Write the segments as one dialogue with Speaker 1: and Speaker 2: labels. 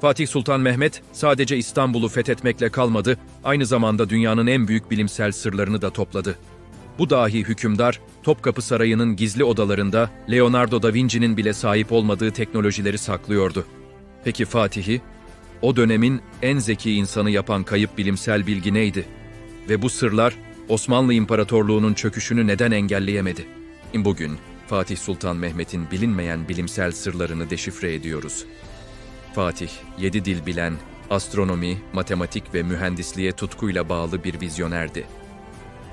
Speaker 1: Fatih Sultan Mehmet sadece İstanbul'u fethetmekle kalmadı, aynı zamanda dünyanın en büyük bilimsel sırlarını da topladı. Bu dahi hükümdar, Topkapı Sarayı'nın gizli odalarında Leonardo da Vinci'nin bile sahip olmadığı teknolojileri saklıyordu. Peki Fatih'i, o dönemin en zeki insanı yapan kayıp bilimsel bilgi neydi? Ve bu sırlar Osmanlı İmparatorluğu'nun çöküşünü neden engelleyemedi? Bugün Fatih Sultan Mehmet'in bilinmeyen bilimsel sırlarını deşifre ediyoruz. Fatih, yedi dil bilen, astronomi, matematik ve mühendisliğe tutkuyla bağlı bir vizyonerdi.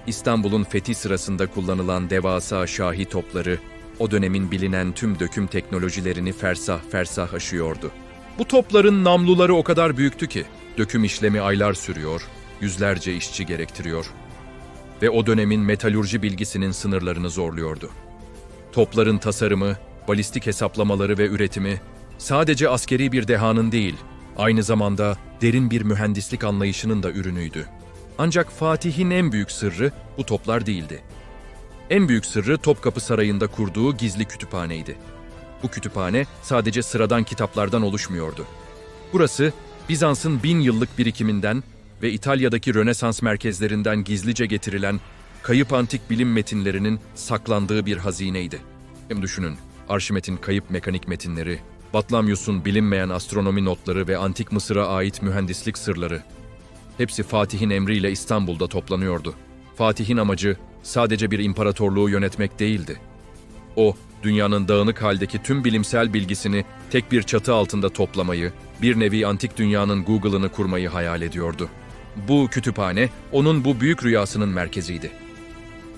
Speaker 1: İstanbul'un fethi sırasında kullanılan devasa şahi topları, o dönemin bilinen tüm döküm teknolojilerini fersah fersah aşıyordu. Bu topların namluları o kadar büyüktü ki, döküm işlemi aylar sürüyor, yüzlerce işçi gerektiriyor. Ve o dönemin metalurji bilgisinin sınırlarını zorluyordu. Topların tasarımı, balistik hesaplamaları ve üretimi sadece askeri bir dehanın değil, aynı zamanda derin bir mühendislik anlayışının da ürünüydü. Ancak Fatih'in en büyük sırrı bu toplar değildi. En büyük sırrı Topkapı Sarayı'nda kurduğu gizli kütüphaneydi. Bu kütüphane sadece sıradan kitaplardan oluşmuyordu. Burası Bizans'ın bin yıllık birikiminden ve İtalya'daki Rönesans merkezlerinden gizlice getirilen kayıp antik bilim metinlerinin saklandığı bir hazineydi. Hem düşünün, Arşimet'in kayıp mekanik metinleri, Batlamyus'un bilinmeyen astronomi notları ve antik Mısır'a ait mühendislik sırları. Hepsi Fatih'in emriyle İstanbul'da toplanıyordu. Fatih'in amacı sadece bir imparatorluğu yönetmek değildi. O, dünyanın dağınık haldeki tüm bilimsel bilgisini tek bir çatı altında toplamayı, bir nevi antik dünyanın Google'ını kurmayı hayal ediyordu. Bu kütüphane, onun bu büyük rüyasının merkeziydi.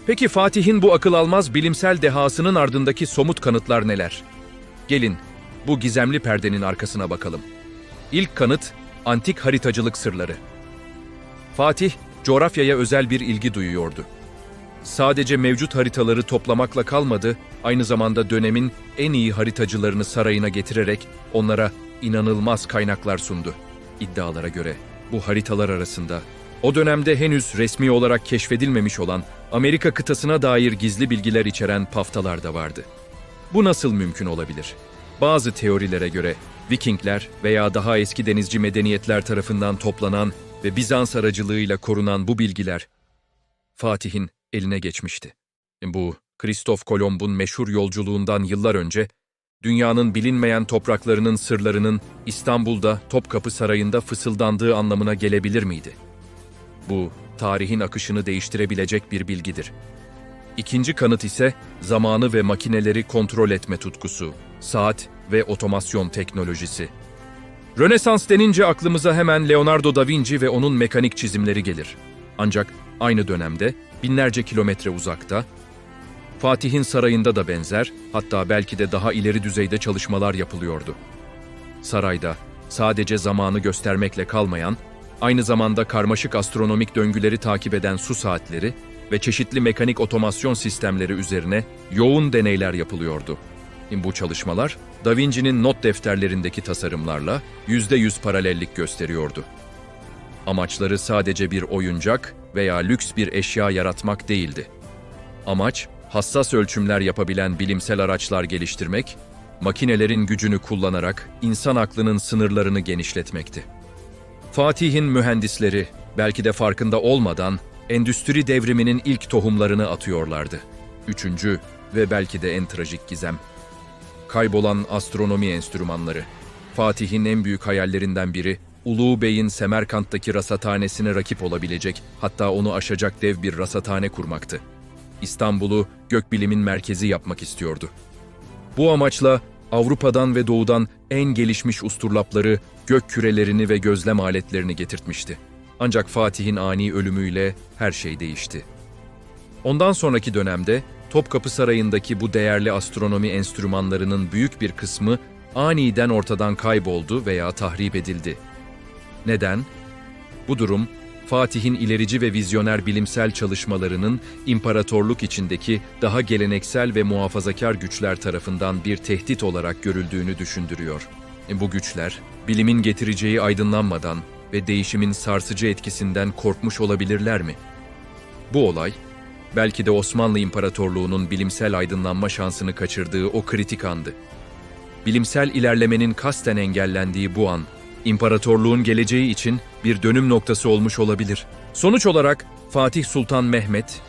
Speaker 1: Peki Fatih'in bu akıl almaz bilimsel dehasının ardındaki somut kanıtlar neler? Gelin, bu gizemli perdenin arkasına bakalım. İlk kanıt, antik haritacılık sırları. Fatih, coğrafyaya özel bir ilgi duyuyordu. Sadece mevcut haritaları toplamakla kalmadı, aynı zamanda dönemin en iyi haritacılarını sarayına getirerek onlara inanılmaz kaynaklar sundu. İddialara göre bu haritalar arasında o dönemde henüz resmi olarak keşfedilmemiş olan Amerika kıtasına dair gizli bilgiler içeren paftalar da vardı. Bu nasıl mümkün olabilir? Bazı teorilere göre Vikingler veya daha eski denizci medeniyetler tarafından toplanan ve Bizans aracılığıyla korunan bu bilgiler Fatih'in eline geçmişti. Bu, Kristof Kolomb'un meşhur yolculuğundan yıllar önce, dünyanın bilinmeyen topraklarının sırlarının İstanbul'da Topkapı Sarayı'nda fısıldandığı anlamına gelebilir miydi? Bu, tarihin akışını değiştirebilecek bir bilgidir. İkinci kanıt ise zamanı ve makineleri kontrol etme tutkusu, saat ve otomasyon teknolojisi. Rönesans denince aklımıza hemen Leonardo da Vinci ve onun mekanik çizimleri gelir. Ancak aynı dönemde binlerce kilometre uzakta, Fatih'in sarayında da benzer, hatta belki de daha ileri düzeyde çalışmalar yapılıyordu. Sarayda sadece zamanı göstermekle kalmayan, aynı zamanda karmaşık astronomik döngüleri takip eden su saatleri ve çeşitli mekanik otomasyon sistemleri üzerine yoğun deneyler yapılıyordu. Bu çalışmalar, Da Vinci'nin not defterlerindeki tasarımlarla %100 paralellik gösteriyordu. Amaçları sadece bir oyuncak veya lüks bir eşya yaratmak değildi. Amaç, hassas ölçümler yapabilen bilimsel araçlar geliştirmek, makinelerin gücünü kullanarak insan aklının sınırlarını genişletmekti. Fatih'in mühendisleri belki de farkında olmadan endüstri devriminin ilk tohumlarını atıyorlardı. Üçüncü ve belki de en trajik gizem. Kaybolan astronomi enstrümanları. Fatih'in en büyük hayallerinden biri, Ulu Bey'in Semerkant'taki rasathanesine rakip olabilecek, hatta onu aşacak dev bir rasathane kurmaktı. İstanbul'u gökbilimin merkezi yapmak istiyordu. Bu amaçla Avrupa'dan ve Doğu'dan en gelişmiş usturlapları, gök kürelerini ve gözlem aletlerini getirtmişti. Ancak Fatih'in ani ölümüyle her şey değişti. Ondan sonraki dönemde Topkapı Sarayı'ndaki bu değerli astronomi enstrümanlarının büyük bir kısmı aniden ortadan kayboldu veya tahrip edildi. Neden? Bu durum, Fatih'in ilerici ve vizyoner bilimsel çalışmalarının imparatorluk içindeki daha geleneksel ve muhafazakar güçler tarafından bir tehdit olarak görüldüğünü düşündürüyor. Bu güçler, bilimin getireceği aydınlanmadan ve değişimin sarsıcı etkisinden korkmuş olabilirler mi? Bu olay, belki de Osmanlı İmparatorluğu'nun bilimsel aydınlanma şansını kaçırdığı o kritik andı. Bilimsel ilerlemenin kasten engellendiği bu an, imparatorluğun geleceği için bir dönüm noktası olmuş olabilir. Sonuç olarak Fatih Sultan Mehmet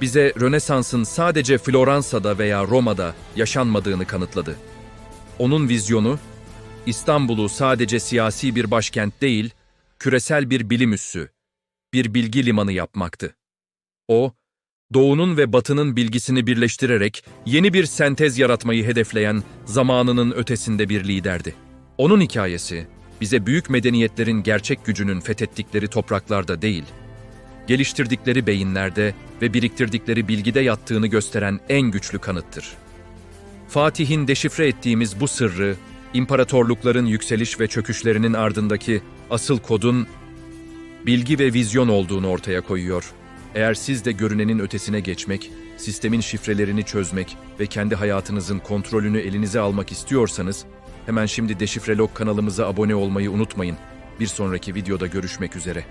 Speaker 1: bize Rönesans'ın sadece Floransa'da veya Roma'da yaşanmadığını kanıtladı. Onun vizyonu İstanbul'u sadece siyasi bir başkent değil, küresel bir bilim üssü, bir bilgi limanı yapmaktı. O, Doğu'nun ve Batı'nın bilgisini birleştirerek yeni bir sentez yaratmayı hedefleyen zamanının ötesinde bir liderdi. Onun hikayesi, bize büyük medeniyetlerin gerçek gücünün fethettikleri topraklarda değil, geliştirdikleri beyinlerde ve biriktirdikleri bilgide yattığını gösteren en güçlü kanıttır. Fatih'in deşifre ettiğimiz bu sırrı, imparatorlukların yükseliş ve çöküşlerinin ardındaki asıl kodun bilgi ve vizyon olduğunu ortaya koyuyor. Eğer siz de görünenin ötesine geçmek, sistemin şifrelerini çözmek ve kendi hayatınızın kontrolünü elinize almak istiyorsanız, hemen şimdi Deşifrelog kanalımıza abone olmayı unutmayın. Bir sonraki videoda görüşmek üzere.